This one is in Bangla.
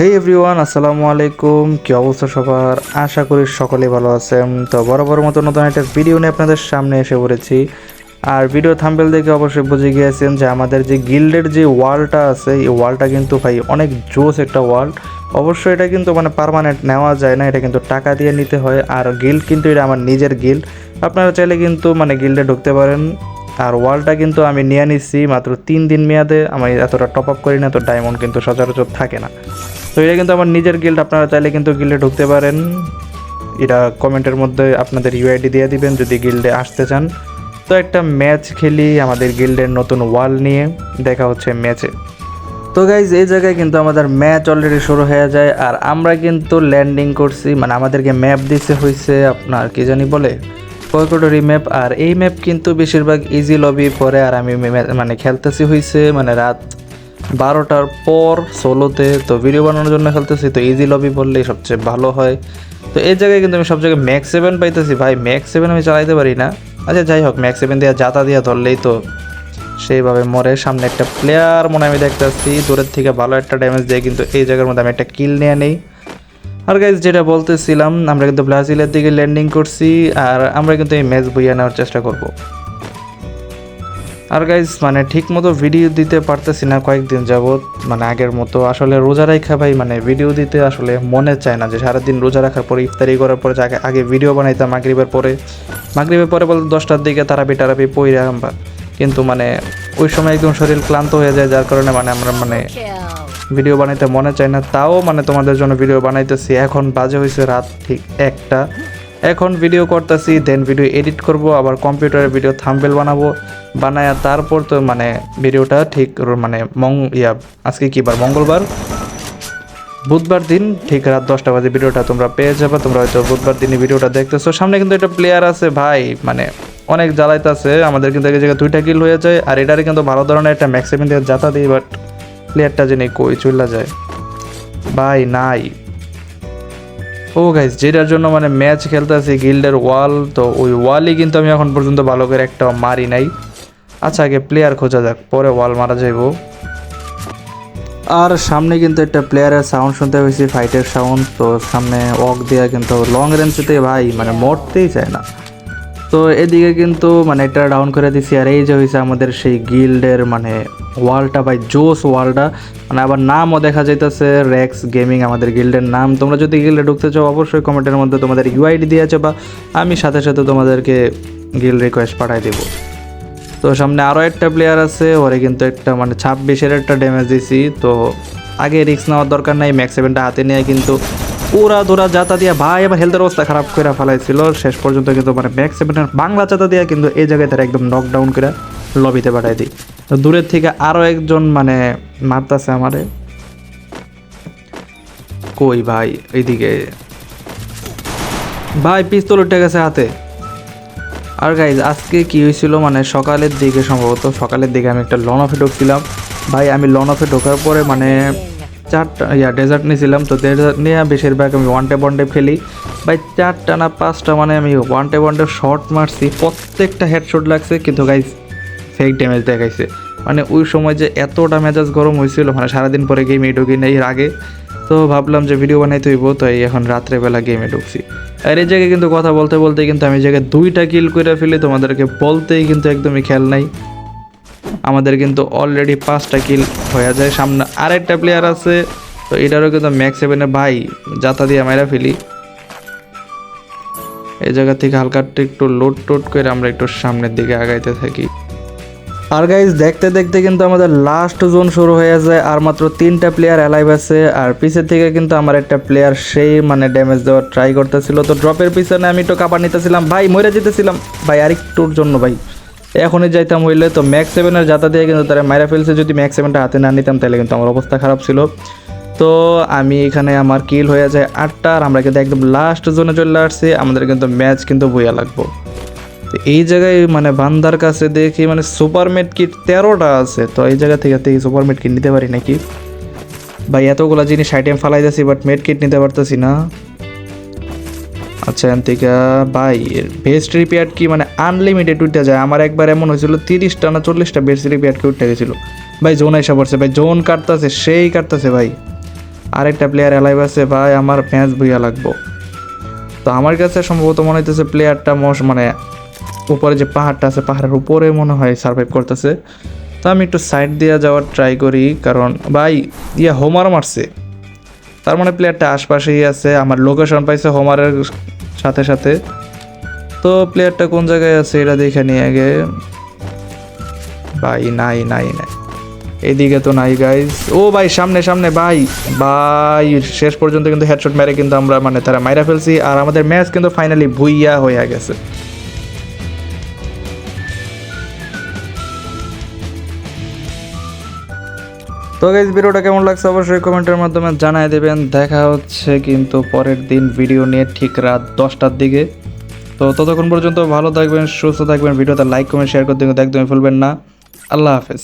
হে এভরিওয়ান আসসালামু আলাইকুম। কি অবস্থা সবার? আশা করি সকলেই ভালো আছেন। তো বরাবর মতো নতুন একটা ভিডিও নিয়ে আপনাদের সামনে এসে পড়েছি। আর ভিডিও থাম্বেল দেখে অবশ্যই বুঝে গিয়েছেন যে আমাদের যে গিল্ডের যে ওয়ালটা আছে, এই ওয়ালটা কিন্তু ভাই অনেক জোস একটা ওয়াল অবশ্যই এটা কিন্তু মানে পারমানেন্ট নেওয়া যায় না, এটা কিন্তু টাকা দিয়ে নিতে হয়। আর গিল্ড কিন্তু এটা আমার নিজের গিল্ড আপনারা চাইলে কিন্তু মানে গিল্ডে ঢুকতে পারেন। আর ওয়ালটা কিন্তু আমি নিয়ে নিচ্ছি মাত্র তিন দিন মেয়াদে। আমি এতটা টপ আপ করি না, তো ডায়মন্ড কিন্তু সচরাচর থাকে না। তো এটা কিন্তু আমার নিজের গিল্ড আপনারা চাইলে কিন্তু গিল্ডে ঢুকতে পারেন। এটা কমেন্টের মধ্যে আপনাদের ইউআইডি দিয়ে দিবেন, যদি গিল্ডে আসতে চান। তো একটা ম্যাচ খেলি আমাদের গিল্ডের নতুন ওয়াল নিয়ে, দেখা হচ্ছে ম্যাচে তো গাইজ এই জায়গায় কিন্তু আমাদের ম্যাচ অলরেডি শুরু হয়ে যায়, আর আমরা কিন্তু ল্যান্ডিং করছি মানে আমাদেরকে ম্যাপ দিতে হয়েছে আপনার কি জানি বলে? কয়কটরি ম্যাপ আর এই ম্যাপ কিন্তু বেশিরভাগ ইজি লবি পরে, আর আমি মানে খেলতেছি হয়েছে মানে রাত বারোটার পর ষোলোতে তো ভিডিও বানানোর জন্য খেলতেছি, তো ইজি লবি বললেই সবচেয়ে ভালো হয়। তো এই জায়গায় কিন্তু আমি সব জায়গায় ম্যাক্স সেভেন পাইতেছি। ভাই ম্যাক্স সেভেন আমি চালাইতে পারি না। আচ্ছা যাই হোক ম্যাক্স সেভেন দিয়ে যাতা দিয়ে ধরলেই তো সেইভাবে মরে সামনে একটা প্লেয়ার মনে আমি দেখতেছি। দূরের থেকে ভালো একটা ড্যামেজ দিয়ে, কিন্তু এই জায়গার মধ্যে আমি একটা কিল নিয়ে নেই। আর গাইজ যেটা বলতেছিলাম, আমরা কিন্তু ব্রাজিলের দিকে ল্যান্ডিং করছি, আর আমরা কিন্তু এই ম্যাচ বইয়ে নেওয়ার চেষ্টা করব। আর গাইজ মানে ঠিক মতো ভিডিও দিতে পারতেছি না কয়েকদিন যাবৎ মানে আগের মতো। আসলে রোজা রাখা ভাই মানে ভিডিও দিতে আসলে মনে চায় না যে সারাদিন রোজা রাখার পরে, ইফতারি করার পরে আগে আগে ভিডিও বানাইতাম মাগরিবের পরে। মাগরিবের পরে বলতে দশটার দিকে তারাপি টারাপি পইরা আমরা কিন্তু মানে ওই সময় একদম শরীর ক্লান্ত হয়ে যায়, যার কারণে মানে আমরা মানে ভিডিও বানাইতে মনে চায় না। তাও মানে তোমাদের জন্য ভিডিও বানাইতেছি। এখন বাজে হয়েছে রাত ঠিক একটা। এখন ভিডিও করতেছি দেন ভিডিও এডিট করব, আবার কম্পিউটারে ভিডিও থাম্বেল বানাবো, বানায়া তারপর তো মানে ভিডিওটা ঠিক মানে মং ইয়া, আজকে কি বার? মঙ্গলবার? বুধবার দিন, ঠিক রাত দশটা বাজে ভিডিওটা তোমরা পেয়ে যাবে, তোমরা হয়তো বুধবার দিনই ভিডিওটা দেখতেছো। সামনে কিন্তু একটা প্লেয়ার আছে ভাই মানে অনেক জ্বালাইতেছে, আমাদের কিন্তু এক জায়গায় দুইটা কিল হয়ে যায়, আর এটারে কিন্তু ভালো ধরনের একটা ম্যাক্সিমাম দিয়ে জাতা দিই বাট প্লেয়ারটা যিনি কই চলে যায়? ভাই, নাই। ও গাইজ যেটার জন্য মানে ম্যাচ খেলতেছি গিল্ডের ওয়াল তো ওই ওয়ালই কিন্তু আমি এখন পর্যন্ত ভালো করে একটা মারি নাই। আচ্ছা আগে প্লেয়ার খোঁজা যাক, পরে ওয়াল মারা যাইবো। আর সামনে কিন্তু একটা প্লেয়ারের সাউন্ড শুনতে পেয়েছি ফাইটের সাউন্ড তো সামনে ওয়াক দেওয়া কিন্তু লং রেঞ্জতে ভাই মানে মরতেই চায় না। তো এদিকে কিন্তু মানে এটা ডাউন করে দিছি, আর এই যে হয়েছে আমাদের সেই গিল্ডের মানে ওয়ালটা ভাই, জোস ওয়ালটা মানে আবার নামও দেখা যাইতেছে, রেক্স গেমিং আমাদের গিল্ডের নাম। তোমরা যদি গিল্ডে ঢুকতে চাও, অবশ্যই কমেন্টের মধ্যে তোমাদের ইউআইডি দিয়েছে বা আমি সাথে সাথে তোমাদেরকে গিল্ড রিকোয়েস্ট পাঠাই দেবো। তো সামনে আরও একটা প্লেয়ার আছে, ওরে কিন্তু একটা মানে ছাব্বিশের একটা ড্যামেজ দিছি। তো আগে রিস্ক নেওয়ার দরকার নাই ম্যাক্স সেভেনটা হাতে নিয়ে কিন্তু পুরা দৌড়া জাতা দিয়া ভাই, আবার হেলথের অবস্থা খারাপ করে ফেলাইছিল। শেষ পর্যন্ত কিন্তু মানে ম্যাক্স সেভেনের বাংলা চাতা দিয়া কিন্তু এই জায়গায় তারা একদম নকডাউন করে লবিতে পাঠাই দিই। তো দূরের থেকে আরও একজন মানে মারতাছে আমারে। কই ভাই, এইদিকে। ভাই পিস্তল উঠে গেছে হাতে। আর গাইজ আজকে কি হয়েছিল মানে সকালের দিকে সম্ভবত, সকালের দিকে আমি একটা লন অফে ঢুকছিলাম। ভাই, আমি লন অফে ঢোকার পরে মানে চারটা, ইয়া ডেজার্ট নিয়েছিলাম। তো ডেজার্ট নিয়ে বেশিরভাগ আমি ওয়ান টেপ ওয়ান ভাই, চারটা না পাঁচটা মানে আমি ওয়ান টেপ ওয়ান শর্ট মারছি। প্রত্যেকটা হেডশট লাগছে। কিন্তু গাইজ ফেক ড্যামেজ দেখাইছে। মানে ওই সময় যে এতটা মেজাজ গরম হয়েছিল মানে সারাদিন পরে গেমে ঢুকি না এর আগে। তো ভাবলাম যে ভিডিও বানাই হইব, তো এই এখন রাত্রেবেলা গেমে ঢুকছি। আর এই জায়গায় কিন্তু কথা বলতে বলতে কিন্তু আমি জায়গায় দুইটা কিল করে ফেলি, তোমাদেরকে বলতেই কিন্তু একদমই খেয়াল নাই। আমাদের কিন্তু অলরেডি পাঁচটা কিল হয়ে যায়। সামনে আরেকটা প্লেয়ার আছে, তো এটারও কিন্তু ম্যাক্স সেভেনে ভাই যাতা দিয়ে মাইরা ফেলি। এই জায়গা থেকে হালকা একটু লোড টোড করে আমরা একটু সামনের দিকে আগাইতে থাকি। আর গাইজ দেখতে দেখতে কিন্তু আমাদের লাস্ট জোন শুরু হয়ে যায় আর মাত্র তিনটা প্লেয়ার অ্যালাইভ আছে, আর পিছের থেকে কিন্তু আমার একটা প্লেয়ার সেই মানে ড্যামেজ দেওয়ার ট্রাই করতেছিল। তো ড্রপের পিছনে আমি একটু কাপড় নিতেছিলাম। ভাই মরে যেতেছিলাম ভাই, আরেকটুর জন্য ভাই। এখনই যাইতাম হইলে তো ম্যাক্স সেভেনের যাতা দিয়ে কিন্তু তারা মাইরা ফেলছে। যদি ম্যাক্স সেভেনটা হাতে না নিতাম, তাহলে কিন্তু আমার অবস্থা খারাপ ছিল। তো আমি এখানে আমার কিল হয়ে যায় আটটা, আর আমরা কিন্তু একদম লাস্ট জোনে চলে আসছি। আমাদের কিন্তু ম্যাচ কিন্তু বইয়া লাগবো। তো এই জায়গায় মানে বান্দার কাছে দেখি মানে সুপার মেড কিট তেরোটা আছে। তো এই জায়গা থেকে থেকে সুপার মেড কিট নিতে পারি নাকি? ভাই, এতগুলা জিনিস আইটেম ফালাই যাচ্ছি বাট মেড কিট নিতে পারতেছি না। আচ্ছা এখান থেকে ভাই বেস্ট রিপেয়ার কি মানে আনলিমিটেড উঠতে যায়? আমার একবার এমন হয়েছিল, তিরিশটা না চল্লিশটা বেস্ট রিপেয়ার কি উঠে গেছিল। ভাই জোন এসে পড়ছে, ভাই জোন কাটতেছে, সেই কাটতেছে, ভাই। আরেকটা প্লেয়ার অ্যালাইভ আছে, ভাই, আমার ম্যাচ বইয়া লাগবো। তো আমার কাছে সম্ভবত মনে হইতেছে প্লেয়ারটা মশ মানে উপরে যে পাহাড়টা আছে, পাহাড়ের উপরে মনে হয় সার্ভাইভ করতেছে। তো আমি একটু সাইড দিয়ে যাওয়ার ট্রাই করি, কারণ ভাই, ইয়া হোমার মারছে। তার মানে প্লেয়ারটা আশপাশেই আছে, আমার লোকেশন পাইছে হোমারের সাথে সাথে। তো প্লেয়ারটা কোন জায়গায় আছে, এটা দেখে নিয়ে আগে। ভাই, নাই নাই নাই। এদিকে তো নাই গাইজ ও ভাই, সামনে সামনে, ভাই। ভাই, শেষ পর্যন্ত কিন্তু হেডশট মেরে কিন্তু আমরা মানে তারা মাইরা ফেলছি, আর আমাদের ম্যাচ কিন্তু ফাইনালি ভুইয়া হয়ে গেছে। তো গাইজ ভিডিওটা কেমন লাগছে অবশ্যই কমেন্টের মাধ্যমে জানাই দেবেন। দেখা হচ্ছে কিন্তু পরের দিন ভিডিও নিয়ে ঠিক রাত দশটার দিকে। তো ততক্ষণ পর্যন্ত ভালো থাকবেন, সুস্থ থাকবেন, ভিডিওতে লাইক কমেন্ট শেয়ার করতে কিন্তু একদমই ভুলবেন না। আল্লাহ হাফেজ।